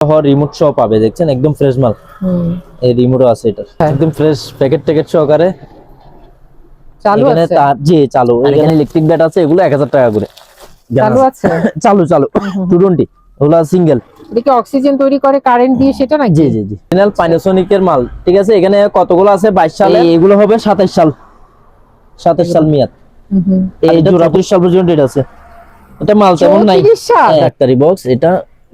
হওয়ার রিমোট সহ পাবে দেখছেন? একদম ফ্রেশ মাল। এই রিমোটও আছে এটা হ্যাঁ। একদম ফ্রেশ প্যাকেট ট্যাকেট সহকারে। চালু আছে? তার জি চালু। এখানে ইলেকট্রিক ব্যাট আছে এগুলো এক হাজার টাকা করে। চালু আছে? চালু চালু। টু টোয়েন্টি ওগুলো সিঙ্গেল এটা কি অক্সিজেন তৈরি করে কারেন্ট দিয়ে সেটা নাকি? জি জি জি। ফাইনাল পাইনাসোনিকের মাল। ঠিক আছে? এখানে কতগুলো আছে? বাইশ সালে এগুলো হবে সাতাইশ সাল। সাতাইশ সাল মেয়াদ। হুম। এই জোড়া পঁচিশ সাল পর্যন্ত এটা আছে। এটা মাল তেমন নাই। 34 সাল? হ্যাঁ, ডাক্তারি বক্স এটা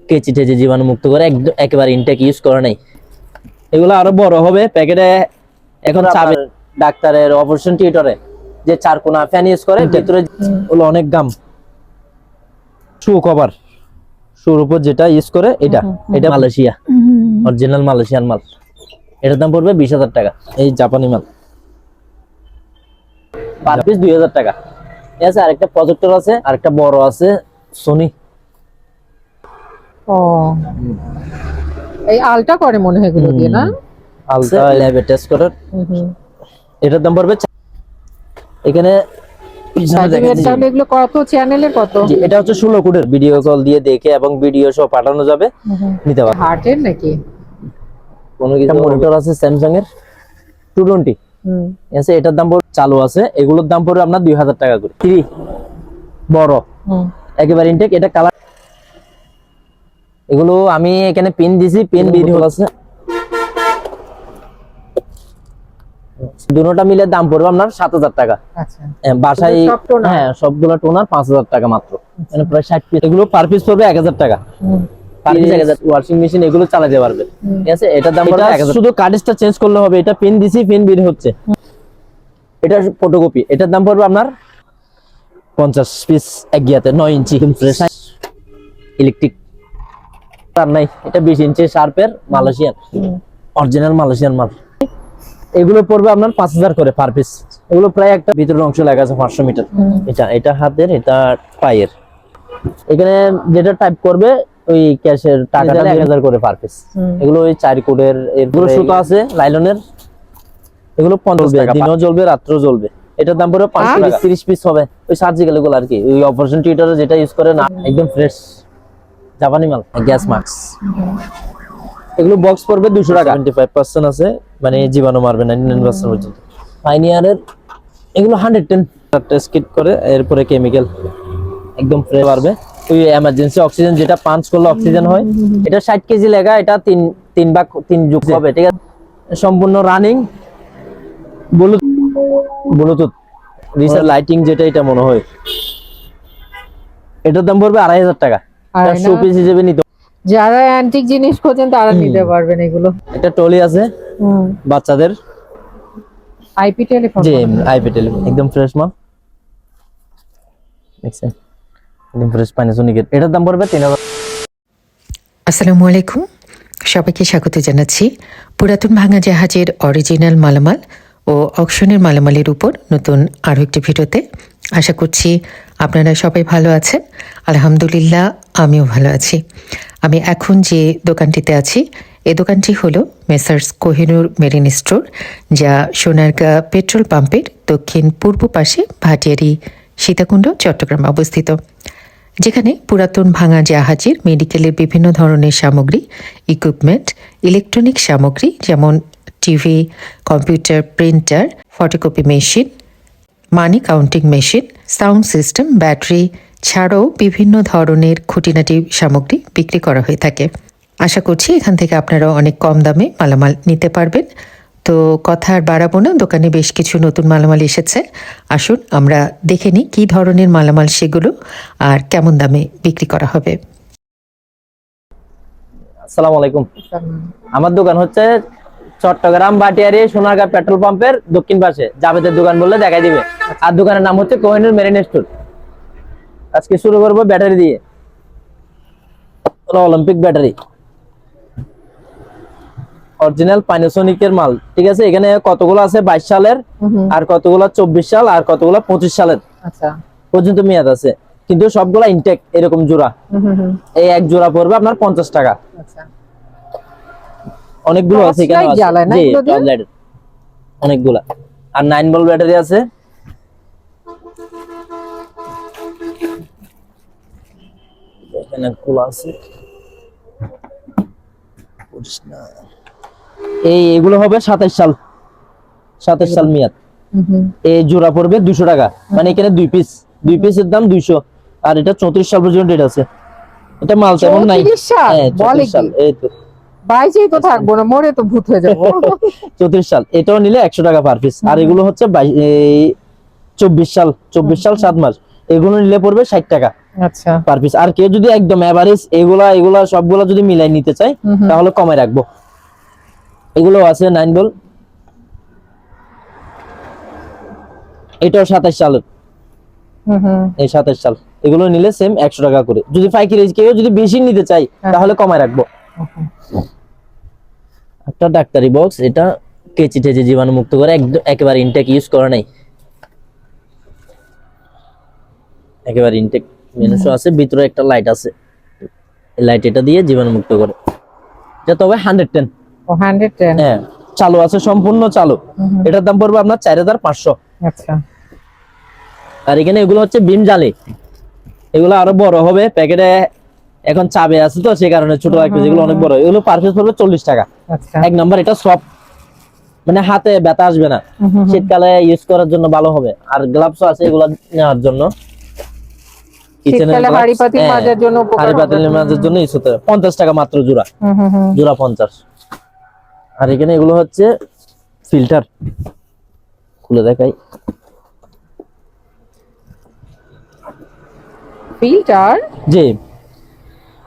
কেচি টেচি জীবাণু মুক্ত করে একদম একেবারে ইনটেক ইউজ করা নাই। এগুলো আরও বড় হবে প্যাকেটে এখন চাবে ডাক্তারের অপারেশন থিয়েটারে যে চার কোনা ফ্যান ইউজ করে ভেতরে ওগুলো অনেক গাম শু কভার শুর উপর যেটা ইউজ করে এটা। এটা মালয়েশিয়া। অরিজিনাল মালয়েশিয়ান মাল। এটার দাম পড়বে বিশ হাজার টাকা। এই জাপানি মাল। পার পিস দুই হাজার টাকা। ঠিক আছে আরেকটা প্রজেক্টর আছে আরেকটা বড় আছে সোনি ও। এই আলটা করে মনে হয় এগুলো দিয়ে না? আলট্রা ল্যাবে টেস্ট করার। এটার দাম পড়বে এখানে পিছনে দেখা সার্টিফিকেট তাহলে এগুলো কত? চ্যানেলের কত? এটা হচ্ছে ষোলো কোটের ভিডিও কল দিয়ে দেখে এবং ভিডিও সহ পাঠানো যাবে। নিতে পারবে হার্টের নাকি? কোনো কিছু মনিটর আছে স্যামসাং এর টু টোয়েন্টি হুম আছে এটার দাম পড়বে চালু আছে। এগুলোর দাম পড়বে আপনার দুই হাজার টাকা করে। থ্রি বড়। একেবারে ইনটেক এটা কালার এগুলো আমি এখানে পিন দিছি পিন ভিডিও আছে। দুটোটা মিলে দাম পড়বে আপনার সাত হাজার টাকা। আচ্ছা। বাসায় হ্যাঁ সবগুলো টোনার পাঁচ হাজার টাকা মাত্র। মানে প্রায় ষাট পিস এগুলো পার পিস পড়বে এক হাজার টাকা। ওয়াশিং মেশিন এগুলো চালাতে পারবে। ঠিক আছে? এটার দাম শুধু কার্ডিসটা চেঞ্জ করলে হবে। এটা পিন দিছি পিন বের হচ্ছে। এটা ফটোকপি এটার দাম পড়বে আপনার পঞ্চাশ পিস এক গিয়াতে নয় ইঞ্চি ইলেকট্রিক তার নাই। এটা বিশ ইঞ্চি শার্পের মালয়েশিয়ান। অরিজিনাল মালয়েশিয়ান মাল। এগুলো পড়বে আপনার পাঁচ হাজার করে পার পিস এগুলো প্রায় একটা ভিতরের অংশ লাগা আছে পাঁচশো মিটার এটা এটা হাতের এটা পায়ের। এখানে যেটা টাইপ করবে ওই ক্যাশের টাকাটা এক হাজার করে পার পিস এগুলো ওই চার কোডের এরপরে সুতো আছে লাইলনের। এগুলো পঞ্চাশ টাকা দিনও জ্বলবে রাত্রেও জ্বলবে এটার দাম পড়বে পাঁচশো পিস তিরিশ পিস হবে। ওই সার্জিক্যাল এগুলো আর কি। ওই অপারেশন থিয়েটারে যেটা ইউজ করে না একদম ফ্রেশ জাপানি মাল গ্যাস মাস্ক এগুলো বক্স পড়বে দুশো টাকা। আছে মানে জীবাণু মারবে নাইনটি নাইন পার্সেন্ট পর্যন্ত। পাইনিয়ারের এগুলো হান্ড্রেড টেন টেস্ট কিট করে এরপরে কেমিক্যাল একদম ফ্রেশ পারবে। ওই এমার্জেন্সি অক্সিজেন যেটা পাঞ্চ করলে অক্সিজেন হয় এটা ষাট কেজি লেগা এটা তিন তিন ভাগ তিন যুগ হবে ঠিক আছে? সম্পূর্ণ রানিং ব্লুটুথ ব্লুটুথ রিসার লাইটিং যেটা এটা মনে হয়। এটার দাম পড়বে আড়াই হাজার টাকা। আড়াই শো না? পিস হিসেবে নিতে যারা অ্যান্টিক জিনিস খোঁজেন তারা নিতে পারবেন এগুলো। টলি আছে বাচ্চাদের। আইপি টেলিফোন জি আইপি টেলিফোন একদম ফ্রেশ মাল। দেখছেন? একদম ফ্রেশ এটার দাম পড়বে তিন হাজার। আসসালামু আলাইকুম। সবাইকে স্বাগত জানাচ্ছি। পুরাতন ভাঙা জাহাজের অরিজিনাল মালামাল ও অকশনের মালামালের উপর নতুন আরও একটি ভিডিওতে। আশা করছি আপনারা সবাই ভালো আছেন? আলহামদুলিল্লাহ, আমিও ভালো আছি। আমি এখন যে দোকানটিতে আছি, এ দোকানটি হলো মেসার্স কোহিনুর মেরিন স্টোর, যা সোনারগাঁ পেট্রোল পাম্পের দক্ষিণ পূর্ব পাশে ভাটিয়ারি সীতাকুণ্ড, চট্টগ্রামে অবস্থিত। যেখানে পুরাতন ভাঙা জাহাজের, মেডিকেলের বিভিন্ন ধরনের সামগ্রী ইকুইপমেন্ট ইলেকট্রনিক সামগ্রী, যেমন TV computer printer photocopy machine money counting machine sound system battery ছাড়াও বিভিন্ন ধরনের খুঁটিনাটি সামগ্রী বিক্রি করা হয়ে থাকে। আশা করছি এখান থেকে আপনারা অনেক কম দামে মালামাল নিতে পারবেন। তো কথা আর বাড়াবো না দোকানে বেশ কিছু নতুন মালামাল এসেছে। আসুন আমরা দেখে নিই কী ধরনের মালামাল সেগুলো আর কেমন দামে বিক্রি করা হবে। আসসালামু আলাইকুম। আমার দোকান হচ্ছে চট্টগ্রাম বাটিয়ারি সোনারগাঁ পেট্রোল পাম্পের দক্ষিণ পাশে। জাভেদের দোকান বললে দেখাই দিবে। আর দোকানের নাম হচ্ছে কোহিনুর মেরিন স্টোর। আজকে শুরু করব ব্যাটারি দিয়ে। Olympic battery. অরিজিনাল পাইনাসোনিকের মাল। ঠিক আছে এখানে কতগুলো আছে? বাইশ সালের। আর কতগুলো? চব্বিশ সাল আর কতগুলো? পঁচিশ সালের। আচ্ছা। পর্যন্ত মেয়াদ আছে। কিন্তু সবগুলা ইনটেক এরকম জোড়া। এই এক জোড়া পড়বে আপনার পঞ্চাশ টাকা। আচ্ছা। অনেকগুলো আছে এখানে জ্বালায় না। অনেকগুলা। আর নাইন বল ব্যাটারি আছে। এখানে খোলা আছে। এই এগুলো হবে সাতাইশ সাল। সাতাইশ সাল মেয়াদ। এই জোড়া পড়বে দুশো টাকা। মানে এখানে দুই পিস দুই পিসের দাম দুইশো। আর এটা চৌত্রিশ সাল পর্যন্ত রেট আছে। এটা মাল তেমন নাই। 34 সাল? হ্যাঁ? এই তো। বাইশেই তো থাকব না মরে তো ভূত হয়ে যাব। চৌত্রিশ সাল এটাও নিলে একশো টাকা পার পিস আর এগুলো হচ্ছে চব্বিশ সাল চব্বিশ সাল সাত মাস। এগুলো নিলে পড়বে ষাট টাকা আচ্ছা। পার পিস আর কেউ যদি একদম এভারেজ এগুলা এগুলা সবগুলা যদি মিলাই নিতে চাই। তাহলে কমে রাখব। এগুলো আছে নাইন বল এটাও সাতাশ সালের। হুম হুম। এই সাতাশ সাল। এগুলো নিলে সেম একশো টাকা করে। যদি পাইকারি কেউ যদি বেশি নিতে চাই হ্যাঁ। তাহলে কমায় রাখব। একটা ডাক্তারি বক্স এটা কেচি টেচি জীবাণু মুক্ত করে একদম একেবারে ইনটেক ইউজ করা নাই। একেবারে ইনটেক মেনুসও আছে ভিতরে একটা লাইট আছে। লাইট এটা দিয়ে জীবাণু মুক্ত করে। এটা তবে হান্ড্রেড টেন হান্ড্রেড টেন হ্যাঁ চালু আছে সম্পূর্ণ চালু। এটার দাম পড়বে আপনার চার হাজার পাঁচশো। আচ্ছা। আর এখানে এগুলো হচ্ছে বিম জালি। এগুলো আরও বড় হবে প্যাকেটে এখন চাবে আছে তো সেই কারণে ছোট লাগবে যেগুলো অনেক বড়। এগুলো পার পিস পড়বে চল্লিশ টাকা। এক নাম্বার এটা সব মানে হাতে ব্যথা আসবে না। শীতকালে ইউজ করার জন্য ভালো হবে। আর গ্লাভস আছে এগুলা নেওয়ার জন্য। মাজার। মাজার জন্য পঞ্চাশ টাকা মাত্র জোড়া। জোড়া পঞ্চাশ। আর এখানে এগুলো হচ্ছে ফিল্টার খুলে দেখাই। ফিল্টার যে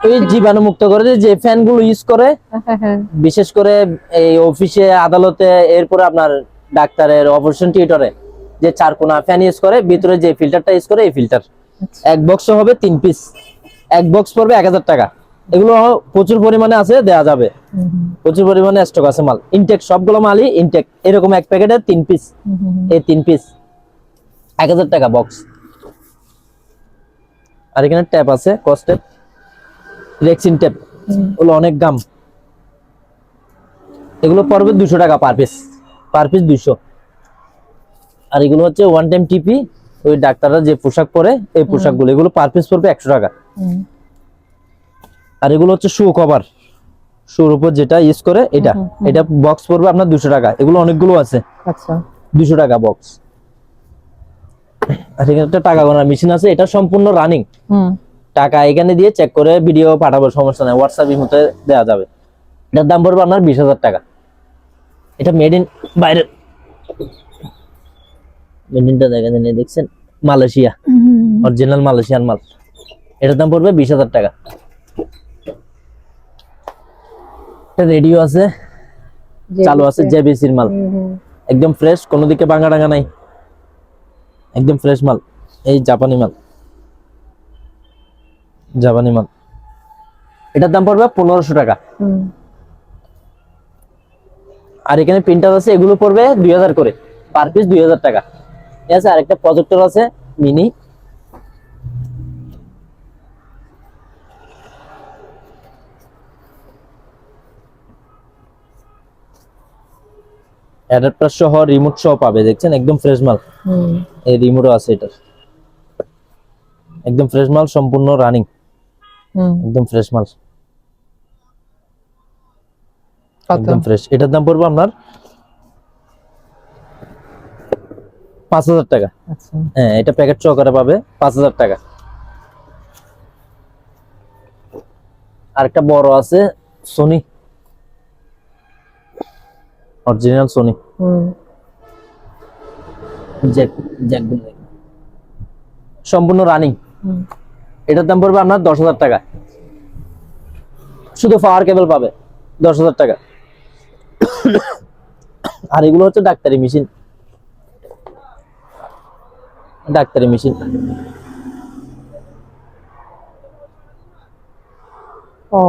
ওই জীবাণু মুক্ত করে যে- ফ্যানগুলো ইউজ করে বিশেষ করে এই অফিসে আদালতে এরপরে আপনার ডাক্তারের অপারেশন থিয়েটারে যে চারকোনা ফ্যান ইউজ করে ভিতরে যে ফিল্টারটা ইউজ করে এই ফিল্টার এক বক্স হবে তিন পিস এক বক্স পড়বে এক হাজার টাকা। এগুলো প্রচুর পরিমাণে আছে দেয়া যাবে। প্রচুর পরিমাণে স্টক আছে মাল। ইনটেক সবগুলো মালই ইনটেক এরকম এক প্যাকেটে তিন পিস। এই তিন পিস এক হাজার টাকা বক্স আর এখানে ট্যাপ আছে কস্টের রেক্সিন টেপ। ওগুলো অনেক দাম। এগুলো পড়বে দুশো টাকা পার পিস পার পিস দুশো। আর এগুলো হচ্ছে ওয়ান টাইম টিপি ওই ডাক্তাররা যে পোশাক পরে এই পোশাকগুলো এগুলো পার পিস পড়বে একশো টাকা। আর এগুলো হচ্ছে শু কভার শুর উপর যেটা ইউজ করে এটা। এটা বক্স পড়বে আপনার দুশো টাকা। এগুলো অনেকগুলো আছে। আচ্ছা। দুশো টাকা বক্স আর এখানে একটা টাকা গোনার মেশিন আছে এটা সম্পূর্ণ রানিং টাকা এখানে দিয়ে চেক করে ভিডিও পাঠাবো সমস্যা নাই হোয়াটসঅ্যাপ মতে দেওয়া যাবে। এটার দাম পড়বে আপনার বিশ হাজার টাকা। এটা মেড ইন বাইরের মেড ইনটা দেখেন দেখছেন মালয়েশিয়া। অরিজিনাল মালয়েশিয়ান মাল। এটার দাম পড়বে বিশ হাজার টাকা। রেডিও আছে চালু আছে জেবিসির মাল। একদম ফ্রেশ কোনো দিকে ভাঙা ডাঙা নাই। একদম ফ্রেশ মাল এই জাপানি মাল। জাপানি মাল। এটার দাম পড়বে পনেরোশো টাকা। আর এখানে প্রিন্টার আছে এগুলো পড়বে দুই হাজার করে। পার পিস দুই হাজার টাকা। ঠিক আছে আরেকটা প্রজেক্টর আছে মিনি অ্যাডাপ্টার সহ রিমোট সহ পাবে দেখছেন? একদম ফ্রেশ মাল। হুম। এই রিমোটও আছে এটার। একদম ফ্রেশ মাল সম্পূর্ণ রানিং একদম ফ্রেশ মাল। একদম ফ্রেশ এটার দাম পড়বে আপনার পাঁচ হাজার টাকা। আচ্ছা। হ্যাঁ এটা প্যাকেট সহকারে পাবে পাঁচ হাজার টাকা। আরেকটা বড় আছে সোনি অরিজিনাল সোনি সম্পূর্ণ রানিং এটার দাম পড়বে আপনার দশ হাজার টাকা। শুধু পাওয়ার কেবল পাবে দশ হাজার টাকা। আর এগুলো হচ্ছে ডাক্তারি মেশিন ডাক্তারি মেশিন ও।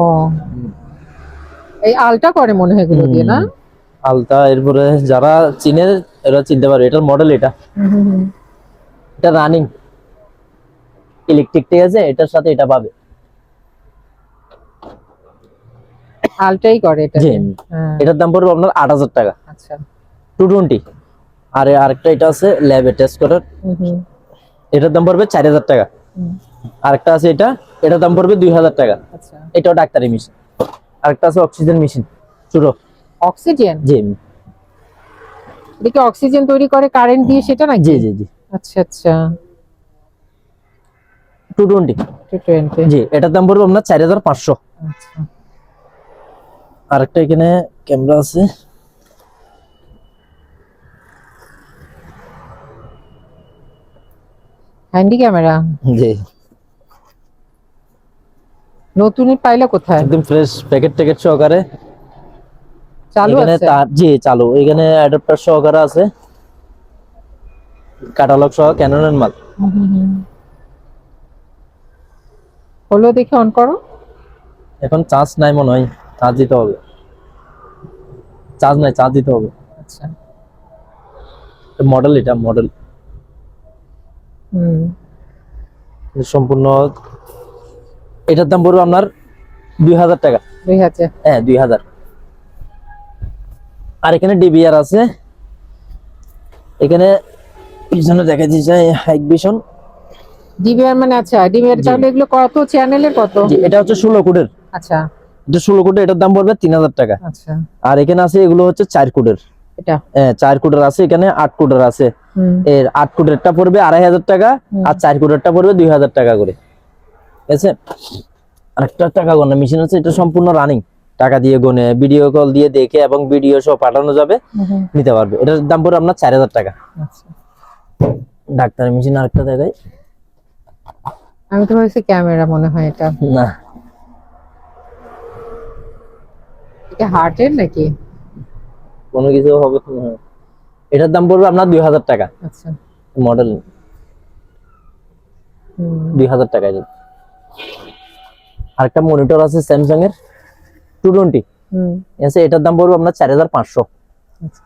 এই আলটা করে মনে হয় এগুলো দিয়ে না? আলতা এরপরে যারা চিনে এরা চিনতে পারবে এটার মডেল এটা। এটা রানিং ইলেকট্রিক ঠিক আছে এটার সাথে এটা পাবে। আলটাই করে এটা। জি। হ্যাঁ। এটার দাম পড়বে আপনার আট হাজার টাকা। আচ্ছা। টু টোয়েন্টি আর আরেকটা এটা আছে ল্যাবে টেস্ট করার। এটার দাম পড়বে চার হাজার টাকা। হুম। আরেকটা আছে এটা এটার দাম পড়বে দুই হাজার টাকা। আচ্ছা। এটাও ডাক্তারি মেশিন আরেকটা আছে অক্সিজেন মেশিন ছোট অক্সিজেন জি। এদিকে অক্সিজেন তৈরি করে কারেন্ট দিয়ে সেটা নাকি? জি জি জি। আচ্ছা আচ্ছা। টু টোয়েন্টি জি এটার দাম পড়বে আপনার চার হাজার পাঁচশো। আচ্ছা। আরেকটা এখানে ক্যামেরা আছে। Handy camera? জি। নতুনই পাইলে কোথায়? একদম ফ্রেশ প্যাকেট ট্যাকেট সহকারে। চালু আছে? তার জি চালু। এখানে অ্যাডাপ্টার সহকারে আছে। ক্যাটালগ সহ ক্যাননের মাল। হলো দেখে অন করো। এখন চার্জ নাই মনে হয় চার্জ দিতে হবে। চার্জ নাই চার্জ দিতে হবে। আচ্ছা। মডেল এটা মডেল হুম। সম্পূর্ণ এটার দাম পড়বে আপনার দুই হাজার টাকা। দুই হাজার। হ্যাঁ দুই হাজার। আর এখানে ডিবিআর আছে। এখানে পিছনে দেখা দিয়েছে হাইক ভিশন ডিবিআর মানে আচ্ছা ডিবিআর। তাহলে এগুলো কত? চ্যানেলের কত? এটা হচ্ছে ষোলো কোটের। আচ্ছা। এটা ষোলো কোটের এটার দাম পড়বে তিন হাজার টাকা। আচ্ছা। আর এখানে আছে এগুলো হচ্ছে চার কোটের। এটা? হ্যাঁ চার কোটের আছে এখানে আট কোটের আছে। এর আট কোটেরটা পড়বে আড়াই হাজার টাকা আর চার কোটেরটা পড়বে দুই হাজার টাকা করে। ঠিক আছে? আরেকটা টাকা গণনা মেশিন আছে এটা সম্পূর্ণ রানিং টাকা দিয়ে গনে ভিডিও কল দিয়ে দেখে এবং ভিডিও সহ পাঠানো যাবে নিতে পারবে। এটার দাম পড়বে আপনার চার হাজার টাকা। আচ্ছা। ডাক্তার মেশিন আরেকটা দেখাই। আমি তো ভাবছি ক্যামেরা মনে হয় এটা। না। এটা হার্টের নাকি? কোনো কিছু হবে না। এটার দাম পড়বে আপনার দুই হাজার টাকা। আচ্ছা। মডেল। দুই হাজার টাকা এটা। আরেকটা মনিটর আছে স্যামসাং এর টু টোয়েন্টি। হুম। আছে এটার দাম পড়বে আপনার চার হাজার পাঁচশো। আচ্ছা।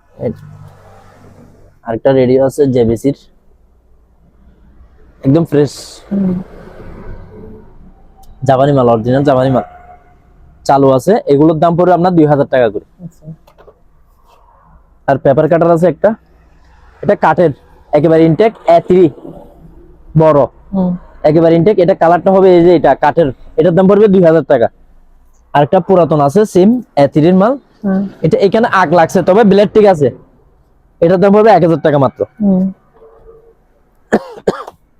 আরেকটা রেডিও আছে জেবিসির। একদম ফ্রেশ জাপানি মাল অরিজিনাল জাপানি মাল। চালু আছে এগুলোর দাম পড়বে আপনার দুই হাজার টাকা করে। আচ্ছা। আর পেপার কাটার আছে একটা। এটা কাঠের একেবারে ইনটেক এ বড়। একেবারে ইনটেক এটা কালারটা হবে এই যে এটা কাঠের। এটার দাম পড়বে দুই হাজার টাকা। আরেকটা পুরাতন আছে সিম এ থ্রির মাল। এটা এখানে আগ লাগছে তবে ব্লেড ঠিক আছে। এটার দাম পড়বে এক হাজার টাকা মাত্র।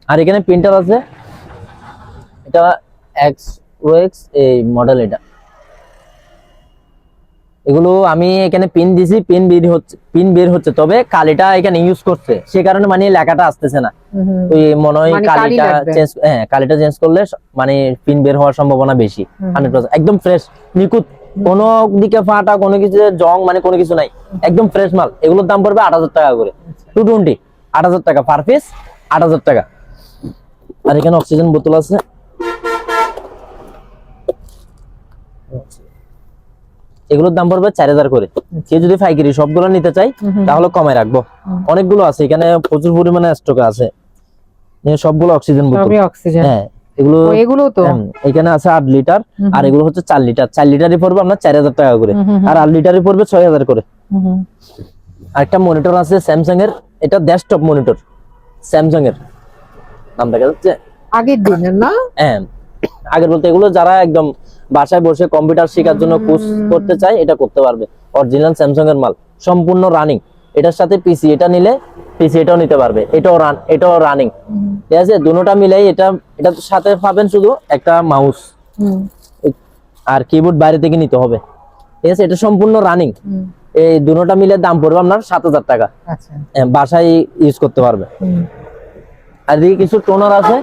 আর এখানে প্রিন্টার আছে। এটা এক্স ওএক্স এই মডেল এটা। এগুলো আমি এখানে পিন দিছি পিন বের হচ্ছে পিন বের হচ্ছে তবে কালিটা এখানে ইউজ করছে। সে কারণে মানে লেখাটা আসতেছে না। ওই মনে হয় মানে কালিটা চেঞ্জ হ্যাঁ কালিটা চেঞ্জ করলে মানে পিন বের হওয়ার সম্ভাবনা বেশি হান্ড্রেড একদম ফ্রেশ নিখুঁত। কোনো দিকে ফাটা কোনো কিছু জং মানে কোনো কিছু নাই। একদম ফ্রেশ মাল। এগুলোর দাম পড়বে আট হাজার টাকা করে। টু টোয়েন্টি আট হাজার টাকা। পার পিস আট হাজার টাকা। আর এখানে অক্সিজেন বোতল আছে। এগুলোর দাম পড়বে চার হাজার করে। কেউ যদি পাইকারি সবগুলো নিতে চাই। তাহলে কমায় রাখব। অনেকগুলো আছে এখানে প্রচুর পরিমাণে স্টক আছে। সবগুলো অক্সিজেন বোতল। হ্যাঁ এগুলো এগুলো তো? এখানে আছে আট লিটার আর এগুলো হচ্ছে চার লিটার চার লিটারই পড়বে আপনার চার হাজার টাকা করে। আর আট লিটারই পড়বে ছয় হাজার করে। হুম হুম। আরেকটা মনিটর আছে স্যামসাং এর এটা ডেস্কটপ মনিটর স্যামসাং এর নাম দেখা যাচ্ছে? আগের দিনের না? হ্যাঁ। আগের বলতে এগুলো যারা একদম বাসায় বসে কম্পিউটার শেখার জন্য কোর্স করতে চায় এটা করতে পারবে। অরিজিনাল স্যামসাং এর মাল সম্পূর্ণ রানিং এটার সাথে পিসি এটা নিলে পিসি এটাও নিতে পারবে। এটাও রান এটাও রানিং ঠিক আছে? দুটোটা মিলেই এটা এটার সাথে পাবেন শুধু একটা মাউস আর কিবোর্ড বাইরে থেকে নিতে হবে। ঠিক আছে? এটা সম্পূর্ণ রানিং এই দুটোটা মিলে দাম পড়বে আপনার সাত হাজার টাকা। আচ্ছা। বাসায় ইউজ করতে পারবে। আর এদিকে কিছু টোনার আছে।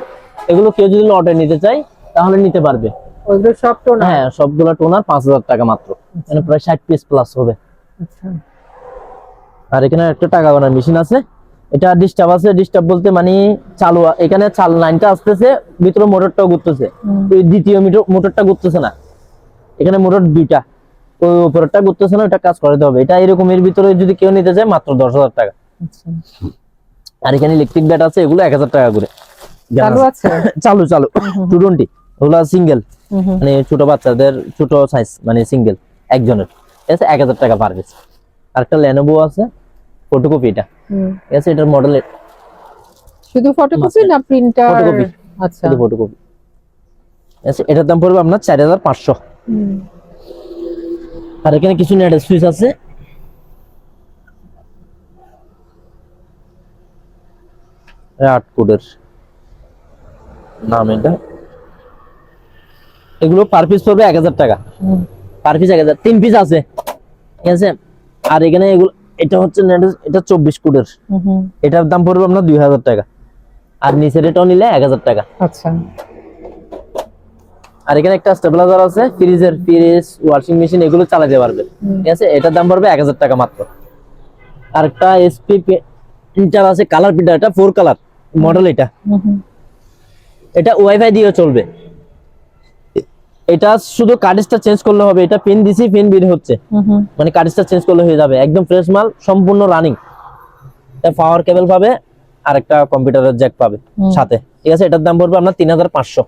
এগুলো কেউ যদি লটে নিতে চায় তাহলে নিতে পারবে। সব না হ্যাঁ সবগুলো টোনার পাঁচ হাজার টাকা মাত্র। মানে প্রায় ষাট পিস প্লাস হবে। আচ্ছা। আর এখানে একটা টাকা গোনার মেশিন আছে। এটা ডিস্টার্ব আছে ডিস্টার্ব বলতে মানে চালু এখানে চাল লাইনটা আসতেছে ভিতরে মোটরটাও ঘুরতেছে। দ্বিতীয় মিটার মোটরটা ঘুরতেছে না। এখানে মোটর দুইটা। ওই উপরেরটা ঘুরতেছে না ওটা কাজ করাতে হবে। এটা এরকম এর ভিতরে যদি কেউ নিতে চায় মাত্র দশ হাজার টাকা। আচ্ছা। আর এখানে ইলেকট্রিক ব্যাট আছে এগুলো এক হাজার টাকা করে। চালু আছে? চালু চালু। টু টোয়েন্টি ওগুলো সিঙ্গেল। মানে ছোট বাচ্চাদের ছোট সাইজ মানে সিঙ্গেল একজনের। ঠিক আছে? এক হাজার টাকা পার পিস আর একটা লেনোভো আছে ফটোকপি এটা। ঠিক আছে? এটার মডেল শুধু ফটোকপি না প্রিন্টার Photocopy। আচ্ছা। শুধু ফটোকপি আছে? এটার দাম পড়বে আপনার চার হাজার পাঁচশো। হুম। আর এখানে কিছু নেট সুইচ আছে। আট কোডের। নাম এটা। এগুলো পার পিস পড়বে এক হাজার টাকা। পার পিস এক হাজার। তিন পিস আছে। ঠিক আছে? আর এখানে এগুলো এটা হচ্ছে এটা চব্বিশ হুম, এটার দাম পড়বে আপনার দুই হাজার টাকা। আর নিচের এটাও নিলে এক হাজার টাকা। আচ্ছা। আর এখানে একটা স্টেবিলাইজার আছে ফ্রিজের ফ্রিজ ওয়াশিং মেশিন এগুলো চালাতে পারবে। ঠিক আছে? এটার দাম পড়বে এক হাজার টাকা মাত্র। আর একটা এসপি প্রিন্টার আছে কালার প্রিন্টার এটা ফোর কালার মডেল এটা। এটা ওয়াইফাই দিয়ে চলবে। এটা শুধু কার্ডেসটা চেঞ্জ করলে হবে এটা পিন দিছি পিন বের হচ্ছে। মানে কার্ডেসটা চেঞ্জ করলে হয়ে যাবে একদম ফ্রেশ মাল সম্পূর্ণ রানিং এটা পাওয়ার কেবল পাবে আর একটা কম্পিউটারের জ্যাক পাবে সাথে। ঠিক আছে এটার দাম পড়বে আপনার তিন হাজার পাঁচশো।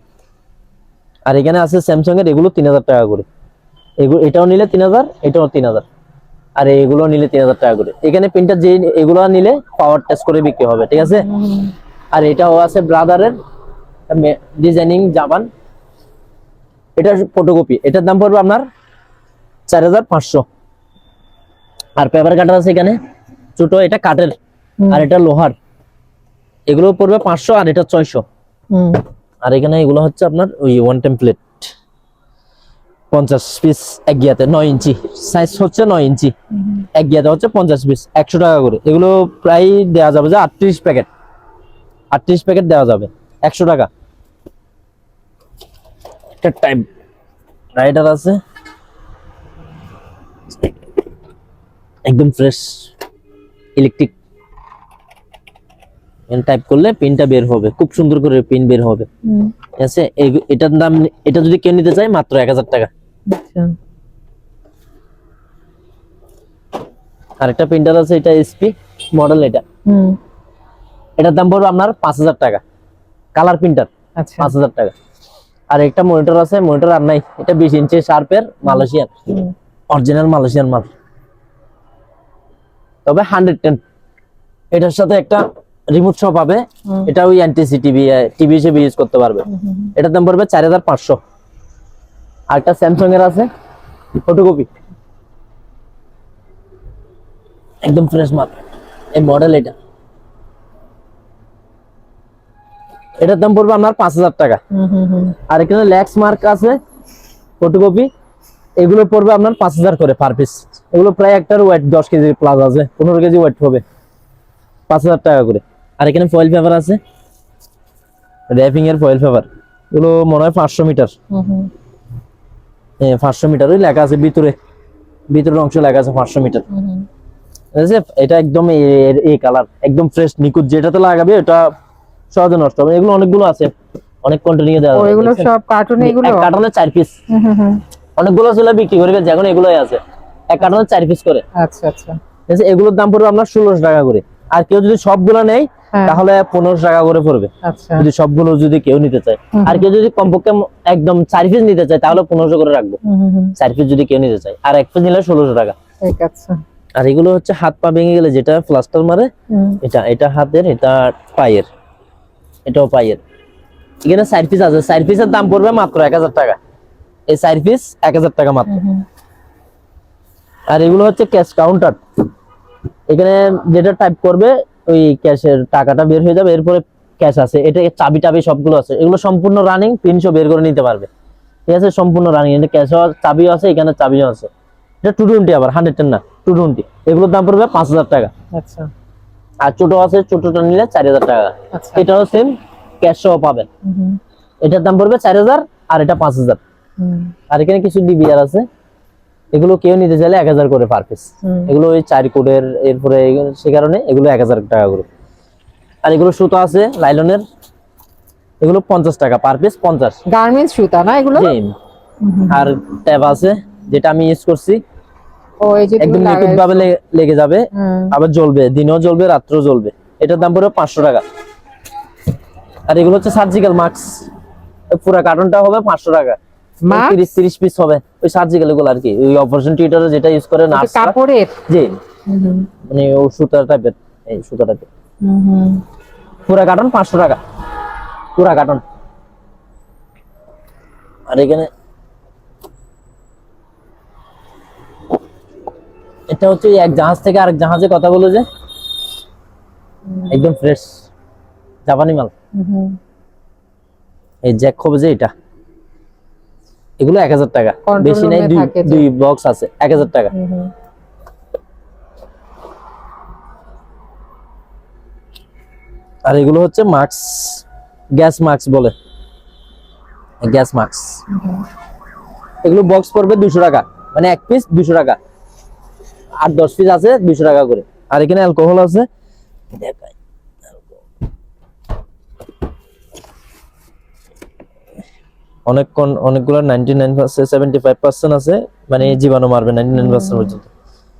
আর এখানে আছে স্যামসাং এর এগুলো তিন হাজার টাকা করে। এগুলো এটাও নিলে তিন হাজার এটাও তিন হাজার। আর এগুলো নিলে তিন হাজার টাকা করে। এখানে প্রিন্টার যে এগুলো নিলে পাওয়ার টেস্ট করে বিক্রি হবে ঠিক আছে? আর এটাও আছে ব্রাদারের ডিজাইনিং জাপান। এটা ফটোকপি এটার দাম পড়বে আপনার চার হাজার পাঁচশো। আর পেপার কাটার আছে এখানে ছোট এটা কাঠের আর এটা লোহার। এগুলো পড়বে পাঁচশো আর এটা ছয়শো। আর এখানে এগুলো হচ্ছে আপনার ওই ওয়ান টেমপ্লেট পঞ্চাশ পিস এক গিয়াতে নয় ইঞ্চি। সাইজ হচ্ছে নয় ইঞ্চি। এক গিয়াতে হচ্ছে পঞ্চাশ পিস একশো টাকা করে। এগুলো প্রায় দেওয়া যাবে যে আটত্রিশ প্যাকেট আটত্রিশ প্যাকেট দেওয়া যাবে একশো টাকা। একটা টাইপ রাইডার আছে? একদম ফ্রেশ ইলেকট্রিক টাইপ করলে পিনটা বের হবে খুব সুন্দর করে পিন বের হবে। ঠিক আছে? এটার দাম এটা যদি কেউ নিতে চায় মাত্র এক হাজার টাকা। আচ্ছা। আর একটা প্রিন্টার আছে এটা এসপি মডেল এটা। হুম, এটার দাম পড়বে আপনার পাঁচ হাজার টাকা। কালার প্রিন্টার আচ্ছা। পাঁচ হাজার টাকা। আর একটা মনিটর আছে মনিটর আর নাই। এটা বিশ ইঞ্চি শার্পের মালয়েশিয়ান। অরিজিনাল মালয়েশিয়ান মাল। তবে হান্ড্রেড টেন এটার সাথে একটা রিমোট সহ পাবে। এটা ওই এনটিসি টিভি টিভি হিসেবে ইউজ করতে পারবে। এটার দাম পড়বে চার হাজার পাঁচশো। আর একটা স্যামসাং এর আছে ফটোকপি একদম ফ্রেশ মাল। এই মডেল এটা। এটার দাম পড়বে আপনার পাঁচ হাজার টাকা। আর এখানে ল্যাক্স মার্ক আছে ফটোকপি এগুলো পড়বে আপনার পাঁচ হাজার করে পার পিস এগুলো প্রায় একটার ওয়েট দশ কেজি প্লাস আছে পনেরো কেজি ওয়েট হবে। পাঁচ হাজার টাকা করে। আর এখানে ফয়েল পেপার আছে র্যাপিং এর ফয়েল পেপার এগুলো মনে হয় পাঁচশো মিটার। হুম, পাঁচশো মিটার ওই লেখা আছে ভিতরে। ভিতরের অংশ লেখা আছে পাঁচশো মিটার। এটা একদম এ- এই কালার একদম ফ্রেশ নিখুঁত যেটাতে লাগাবে এটা সহজে নষ্ট হবে এগুলো অনেকগুলো আছে। অনেক কন্টিনিউ দেওয়া এগুলো সব কার্টুনে এগুলো? এক কার্টনে চার পিস অনেকগুলো ছিল বিক্রি করে এখন এগুলোই আছে। এক কার্টনে চার পিস করে। আচ্ছা আচ্ছা। এগুলোর দাম পড়বে আপনার ষোলোশো টাকা করে। আর কেউ যদি সবগুলো নেয় হ্যাঁ। তাহলে পনেরোশো টাকা করে পড়বে। আচ্ছা। যদি সবগুলো যদি কেউ নিতে চায়। আর কেউ যদি কমপক্ষে একদম চার পিস নিতে চায় তাহলে পনেরোশো করে রাখব। চার পিস যদি কেউ নিতে চায়। আর এক পিস নিলে ষোলোশো টাকা। ঠিক আছে। আর এগুলো হচ্ছে হাত পা ভেঙে গেলে যেটা প্লাস্টার মারে এটা এটা হাতের এটা পায়ের। এটাও পায়ের এখানে চার পিস আছে। চার পিসের দাম পড়বে মাত্র এক হাজার টাকা। এই চার পিস এক হাজার টাকা মাত্র। আর এগুলো হচ্ছে ক্যাশ কাউন্টার এখানে যেটা টাইপ করবে ওই ক্যাশের টাকাটা বের হয়ে যাবে। এরপরে ক্যাশ আছে। এটা চাবি টাবি সবগুলো আছে। এগুলো সম্পূর্ণ রানিং পিনশো বের করে নিতে পারবে। ঠিক আছে? সম্পূর্ণ রানিং এটা ক্যাশও চাবিও আছে এখানে চাবিও আছে। এটা টু টোয়েন্টি আবার হান্ড্রেড টেন না টু টোয়েন্টি এগুলোর দাম পড়বে পাঁচ হাজার টাকা। আচ্ছা। আর ছোট আছে ছোটটা নিলে চার হাজার টাকা। এটাও সেম ক্যাশ সহ পাবেন। এটার দাম পড়বে চার হাজার আর এটা পাঁচ হাজার। আর এখানে কিছু ডিবিআর আছে। এগুলো কেউ নিতে চাইলে এক হাজার করে পার পিস এগুলো ওই চার কোডের এরপরে সে কারণে এগুলো এক হাজার টাকা করে। আর এগুলো সুতো আছে লাইলনের। এগুলো পঞ্চাশ টাকা পার পিস পঞ্চাশ। গার্মেন্টস সুতা না এগুলো? আর ট্যাব আছে যেটা আমি ইউজ করছি একদম নিখুঁত ভাবে লেগে যাবে আবার জ্বলবে দিনেও জ্বলবে রাত্রেও জ্বলবে। এটার দাম পড়বে পাঁচশো টাকা। আর এগুলো হচ্ছে সার্জিক্যাল মাস্ক পুরো কার্টনটা হবে পাঁচশো টাকা। তিরিশ তিরিশ পিস হবে। ওই সার্জিক্যাল এগুলো আর কি। ওই অপারেশন থিয়েটারে যেটা ইউজ করে কাপড়ের? জি। হুম, মানে ও সুতা টাইপের এই সুতা টাইপের পুরা কার্টন পাঁচশো টাকা। পুরা কার্টন আর এখানে এটা হচ্ছে এক জাহাজ থেকে আরেক জাহাজে কথা বলে যে একদম ফ্রেশ জাপানি মাল। হুম। এই জ্যাক হবে যে এটা এগুলো এক হাজার টাকা। বেশি নাই দুই বক্স আছে এক হাজার টাকা। আর এগুলো হচ্ছে মাস্ক গ্যাস মাস্ক বলে। Gas mask. এগুলো বক্স পড়বে দুশো টাকা মানে এক পিস দুশো টাকা। আর দশ পিস আছে দুশো টাকা করে। আর এখানে অ্যালকোহল আছে? দেখাই। অনেকগুলো ninety nine percent seventy five percent আছে মানে জীবাণু মারবে নাইনটি নাইন পার্সেন্ট পর্যন্ত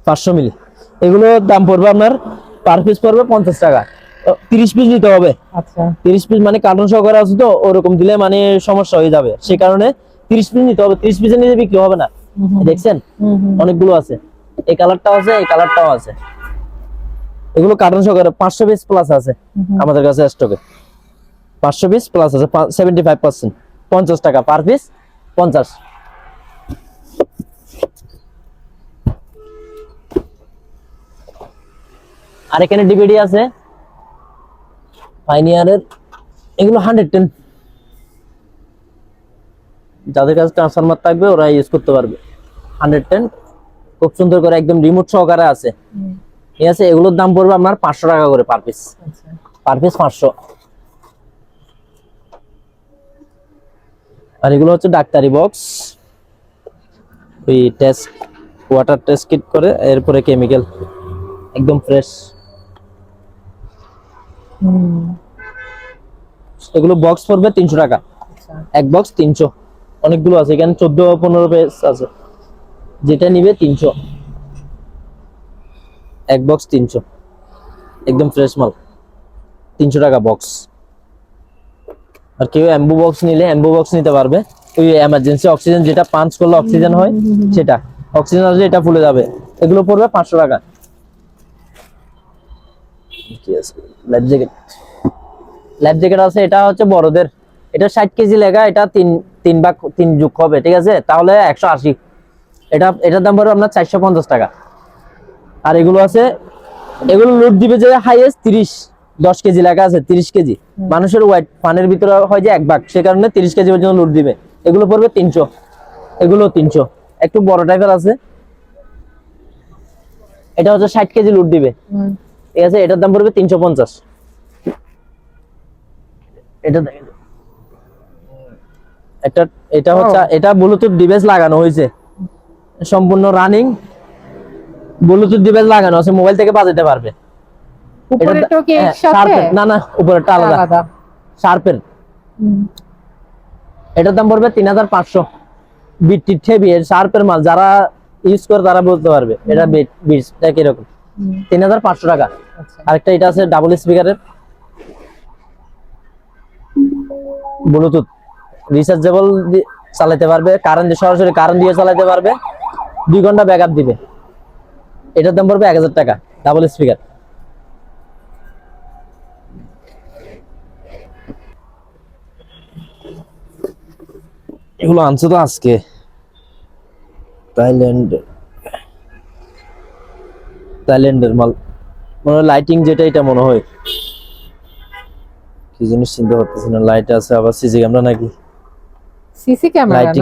পাঁচশো মিলি। এগুলো দাম পড়বে আপনার পার পিস পড়বে পঞ্চাশ টাকা। তিরিশ পিস নিতে হবে। আচ্ছা। তিরিশ পিস মানে কার্টন সহকারে আছে তো ওরকম দিলে মানে সমস্যা হয়ে যাবে। সে কারণে তিরিশ পিস নিতে হবে। তিরিশ পিসের নিচে বিক্রি হবে না। দেখছেন। অনেকগুলো আছে। এই কালারটাও আছে এই কালারটাও আছে। এগুলো কার্টন সহকারে পাঁচশো পিস প্লাস আছে আমাদের কাছে স্টকে পাঁচশো পিস প্লাস আছে সেভেন্টি ফাইভ পার্সেন্ট পঞ্চাশ টাকা পার পিস পঞ্চাশ। আর এখানে ডিভিডি আছে। পাইনিয়ারের এগুলো হান্ড্রেড টেন যাদের কাছে ট্রান্সফরমার থাকবে ওরা ইউজ করতে পারবে। হান্ড্রেড টেন খুব সুন্দর করে একদম রিমোট সহকারে আছে। ঠিক আছে? এগুলোর দাম পড়বে আপনার পাঁচশো টাকা করে পার পিস পার পিস পাঁচশো। আর এগুলো হচ্ছে ডাক্তারি বক্স ওই টেস্ট ওয়াটার টেস্ট কিট করে এরপরে কেমিক্যাল একদম ফ্রেশ এগুলো বক্স পড়বে তিনশো টাকা। আচ্ছা। এক বক্স তিনশো। অনেকগুলো আছে। এখানে চোদ্দ পনেরো পেজ আছে। যেটা নিবে তিনশো। এক বক্স তিনশো। একদম ফ্রেশ মাল। তিনশো টাকা বক্স আর কেউ অ্যাম্বু বক্স নিলে অ্যাম্বু বক্স নিতে পারবে। ওই এমার্জেন্সি অক্সিজেন যেটা পাঞ্চ করলে অক্সিজেন হয়, সেটা। অক্সিজেন আসলে এটা ফুলে যাবে। এগুলো পড়বে পাঁচশো টাকা। লাইফ জ্যাকেট লাইফ জ্যাকেট আছে, এটা হচ্ছে বড়দের। এটা ষাট কেজি লেখা এটা তিন তিন ভাগ তিন যুগ হবে, ঠিক আছে? তাহলে একশো আশি। এটা এটার দাম পড়বে আপনার চারশো পঞ্চাশ টাকা। আর এগুলো আছে এগুলো লুট দিবে যে হাইয়েস্ট তিরিশ দশ কেজি লেখা আছে তিরিশ কেজি। মানুষের ওয়েট পানের ভিতরে হয় যে এক ভাগ সে কারণে তিরিশ কেজি পর্যন্ত লুট দিবে। এগুলো পড়বে তিনশো এগুলো তিনশো। একটু বড় টাইপের আছে। এটা হচ্ছে ষাট কেজি লুট দিবে। ঠিক আছে এটার দাম পড়বে তিনশো পঞ্চাশ। এটা এটা এটা হচ্ছে এটা ব্লুটুথ ডিভাইস লাগানো হয়েছে। সম্পূর্ণ রানিং ব্লুটুথ ডিভাইস লাগানো আছে মোবাইল থেকে বাজাতে পারবে। হ্যাঁ, না না উপরেরটা আলাদা। আলাদা। শার্পের এটার দাম পড়বে তিন হাজার পাঁচশো। হেভি শার্পের মাল যারা ইউজ করে তারা বলতে পারবে। এটা বিট বিটটা কীরকম তিন হাজার পাঁচশো টাকা। আচ্ছা। আরেকটা এটা আছে ডাবল স্পিকারের ব্লুটুথ রিচার্জেবল চালাতে পারবে কারেন্ট দিয়ে সরাসরি কারেন্ট দিয়ে চালাতে পারবে। দুই ঘণ্টা ব্যাকআপ দিবে। এটার দাম পড়বে এক হাজার টাকা ডাবল স্পিকার এগুলো আনছে তো আজকে। থাইল্যান্ড থাইল্যান্ডের মাল। মনে হয় লাইটিং যেটা এটা মনে হয়। কি জিনিস চিন্তা করতেছি না লাইট আছে আবার সিসি ক্যামেরা নাকি? সিসি ক্যামেরা ওই যে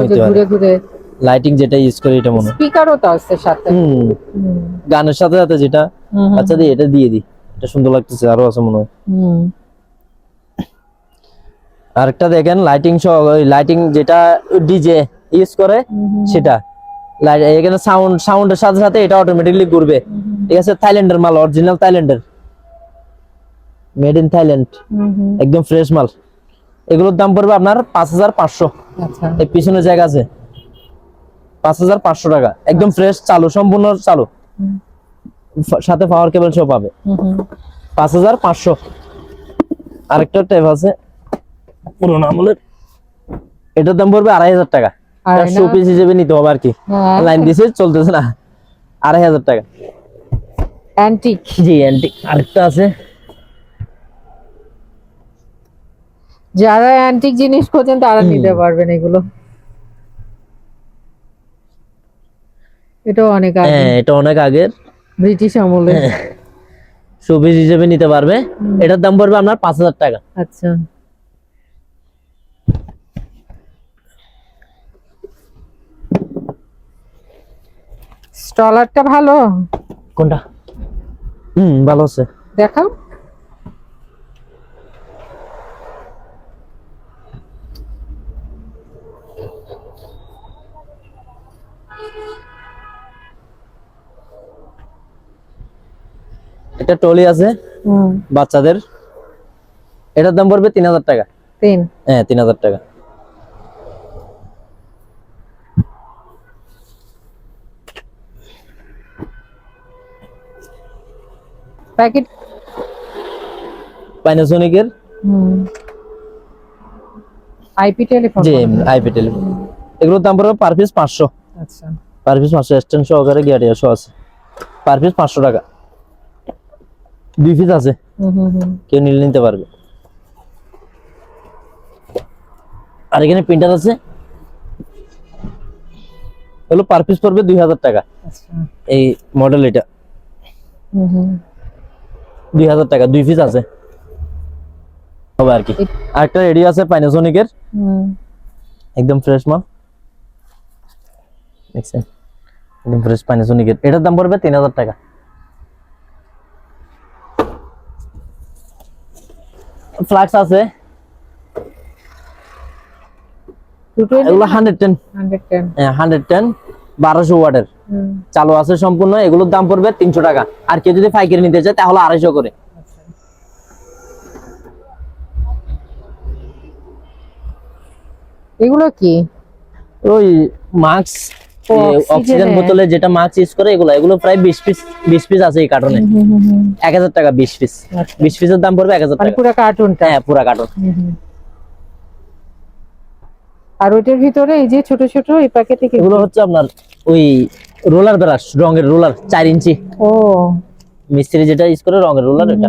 হতে পারে। ঘুরে ঘুরে লাইটিং যেটা ইউজ করে এটা মনে স্পিকারও তো আছে সাথে। হুম। গানের সাথে সাথে যেটা আচ্ছা দিয়ে এটা দিয়ে দিই এটা সুন্দর লাগতেছে আরও আছে মনে হয়। হুম, আরেকটা দেখেন লাইটিং সহ লাইটিং যেটা ডিজে ইউজ করে সেটা। এখানে সাউন্ড সাউন্ডের সাথে সাথে এটা অটোমেটিকলি ঘুরবে। ঠিক আছে থাইল্যান্ডের মাল অরিজিনাল থাইল্যান্ডের মেড ইন থাইল্যান্ড একদম ফ্রেশ মাল। এগুলোর দাম পড়বে আপনার পাঁচ হাজার পাঁচশো। আচ্ছা। এই পিছনে জায়গা আছে। পাঁচ হাজার পাঁচশো টাকা। একদম ফ্রেশ চালু সম্পূর্ণ চালু। সাথে পাওয়ার কেবল সহ পাবে। পাঁচ হাজার পাঁচশো। আরেকটা ট্যাব আছে। পুরোনো আমলের। এটার দাম পড়বে আড়াই হাজার টাকা। শো পিস হিসেবে নিতে হবে আর কি। হ্যাঁ, লাইন দিছে চলতেছে না। আড়াই হাজার টাকা। অ্যান্টিক জি অ্যান্টি আরেকটা আছে। যারা অ্যান্টিক জিনিস খোঁজেন তারা নিতে পারবেন এগুলো। এটাও অনেক আগে হ্যাঁ এটা অনেক আগের। ব্রিটিশ আমলে। শোপিস হিসেবে নিতে পারবে। এটার দাম পড়বে আপনার পাঁচ হাজার টাকা। আচ্ছা। স্টলারটা ভালো? কোনটা? হুম ভালো আছে। দেখাও। একটা টলি আছে বাচ্চাদের। এটার দাম পড়বে তিন হাজার টাকা। তিন? হ্যাঁ তিন হাজার টাকা। প্যাকেট? প্যানাসোনিকের হুম। IP telephone? যে আইপি টেলিফোন। এগুলোর দাম পড়বে পার পিস পাঁচশো। আচ্ছা। পার পিস পাঁচশো স্ট্যান্ড সহকারে গিয়ারিয়া শো আছে। পার পিস পাঁচশো টাকা। দুই পিস আছে। হুম হুম হুম। কেউ নিলে নিতে পারবে। আর এখানে প্রিন্টার আছে। হলো পার পিস পড়বে দুই হাজার টাকা। আচ্ছা। এই মডেল এটা। দুই হাজার টাকা দুই পিস আছে। হবে আর কি। আরেকটা রেডি আছে প্যানাসোনিকের হুম। একদম ফ্রেশ মাল। দেখছেন? একদম ফ্রেশ প্যানাসোনিকের এটার দাম পড়বে তিন হাজার টাকা। ফ্লাক্স আছে। দুটো এগুলো হান্ড্রেড টেন হান্ড্রেড টেন বারোশো ওয়াটের। হুম। চালু আছে সম্পূর্ণ এগুলোর দাম পড়বে তিনশো টাকা। আর কেউ যদি পাইকারি নিতে চায় তাহলে আড়াইশো করে। এগুলো কি? ওই মাস্ক অক্সিজেন বোতলে যেটা মাস্ক ইউজ করে এগুলো এগুলো প্রায় বিশ পিস বিশ পিস আছে এই কার্টনে হুম হুম হুম এক হাজার টাকা বিশ পিস আচ্ছা। বিশ পিসের দাম পড়বে এক হাজার মানে টাকা। পুরো কার্টুনটা হ্যাঁ পুরা কার্টন। আর ওইটার ভিতরে এই যে ছোট ছোট এই প্যাকেটে কি এগুলো হচ্ছে আপনার ওই রোলার ব্রাশ রঙের রোলার চার ইঞ্চি। ও। মিস্ত্রি যেটা ইউজ করে রঙের রোলার এটা।